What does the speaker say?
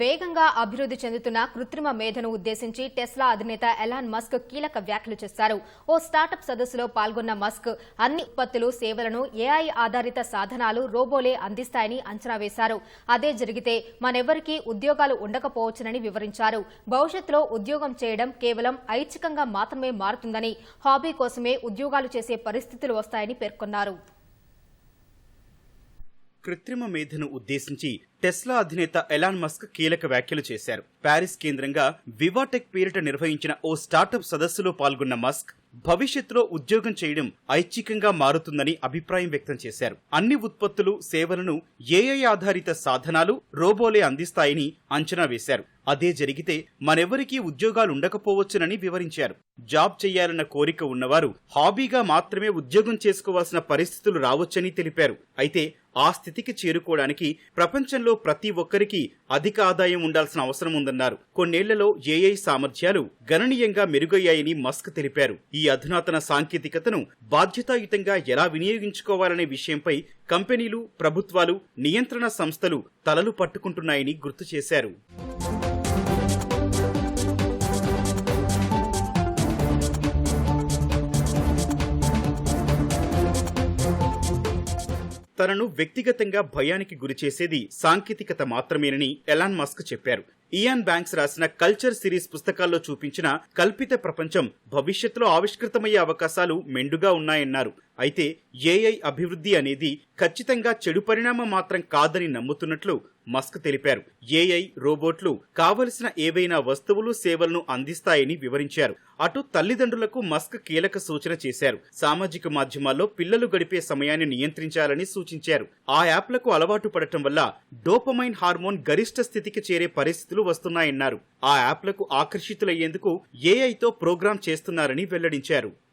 వేగంగా అభివృద్ధి చెందుతున్న కృత్రిమ మేధను ఉద్దేశించి టెస్లా అధినేత ఎలాన్ మస్క్ కీలక వ్యాఖ్యలు చేశారు. ఓ స్టార్టప్ సదస్సులో పాల్గొన్న మస్క్ అన్ని ఉత్పత్తులు సేవలను ఏఐ ఆధారిత సాధనాలు రోబోలే అందిస్తాయని అంచనా వేశారు. అదే జరిగితే మనెవ్వరికీ ఉద్యోగాలు ఉండకపోవచ్చునని వివరించారు. భవిష్యత్తులో ఉద్యోగం చేయడం కేవలం ఐచ్ఛికంగా మాత్రమే మారుతుందని హాబీ కోసమే ఉద్యోగాలు చేసే పరిస్థితులు వస్తాయని పేర్కొన్నారు. కృత్రిమ మేధను ఉద్దేశించి టెస్లా అధినేత ఎలాన్ మస్క్ కీలక వ్యాఖ్యలు చేశారు. ప్యారిస్ కేంద్రంగా వివాటెక్ పేరిట నిర్వహించిన ఓ స్టార్టప్ సదస్సులో పాల్గొన్న మస్క్ భవిష్యత్తులో ఉద్యోగం చేయడం ఐచ్ఛికంగా మారుతుందని అభిప్రాయం వ్యక్తం చేశారు. అన్ని ఉత్పత్తులు సేవలను ఏఐ ఆధారిత సాధనాలు రోబోలే అందిస్తాయని అంచనా వేశారు. అదే జరిగితే మనెవరికీ ఉద్యోగాలు ఉండకపోవచ్చునని వివరించారు. జాబ్ చేయాలన్న కోరిక ఉన్నవారు హాబీగా మాత్రమే ఉద్యోగం చేసుకోవాల్సిన పరిస్థితులు రావచ్చని తెలిపారు. అయితే ఆ స్థితికి చేరుకోవడానికి ప్రపంచంలో ప్రతి ఒక్కరికి అధిక ఆదాయం ఉండాల్సిన అవసరం ఉందన్నారు. కొన్నేళ్ళలో ఏఐ సామర్థ్యాలు గణనీయంగా మెరుగయ్యాయని మస్క్ తెలిపారు. ఈ అధునాతన సాంకేతికతను బాధ్యతాయుతంగా ఎలా వినియోగించుకోవాలనే విషయంపై కంపెనీలు ప్రభుత్వాలు నియంత్రణ సంస్థలు తలలు పట్టుకుంటున్నాయని గుర్తు చేశారు. తనను వ్యక్తిగతంగా భయానికి గురిచేసేది సాంకేతికత మాత్రమేనని ఎలాన్ మస్క్ చెప్పారు. ఇయాన్ బ్యాంక్స్ రాసిన కల్చర్ సిరీస్ పుస్తకాల్లో చూపించిన కల్పిత ప్రపంచం భవిష్యత్తులో ఆవిష్కృతమయ్యే అవకాశాలు మెండుగా ఉన్నాయన్నారు. అయితే ఏఐ అభివృద్ధి అనేది ఖచ్చితంగా చెడు పరిణామం మాత్రం కాదని నమ్ముతున్నట్లు మస్క్ తెలిపారు. ఏఐ రోబోట్లు కావలసిన ఏవైనా వస్తువులు సేవలను అందిస్తాయని వివరించారు. అటు తల్లిదండ్రులకు మస్క్ కీలక సూచన చేశారు. సామాజిక మాధ్యమాల్లో పిల్లలు గడిపే సమయాన్ని నియంత్రించాలని సూచించారు. ఆ యాప్లకు అలవాటు పడటం వల్ల డోపమైన్ హార్మోన్ గరిష్ట స్థితికి చేరే పరిస్థితులు వస్తున్నాయన్నారు. ఆ యాప్లకు ఆకర్షితులయ్యేందుకు ఏఐతో ప్రోగ్రాం చేస్తున్నారని వెల్లడించారు.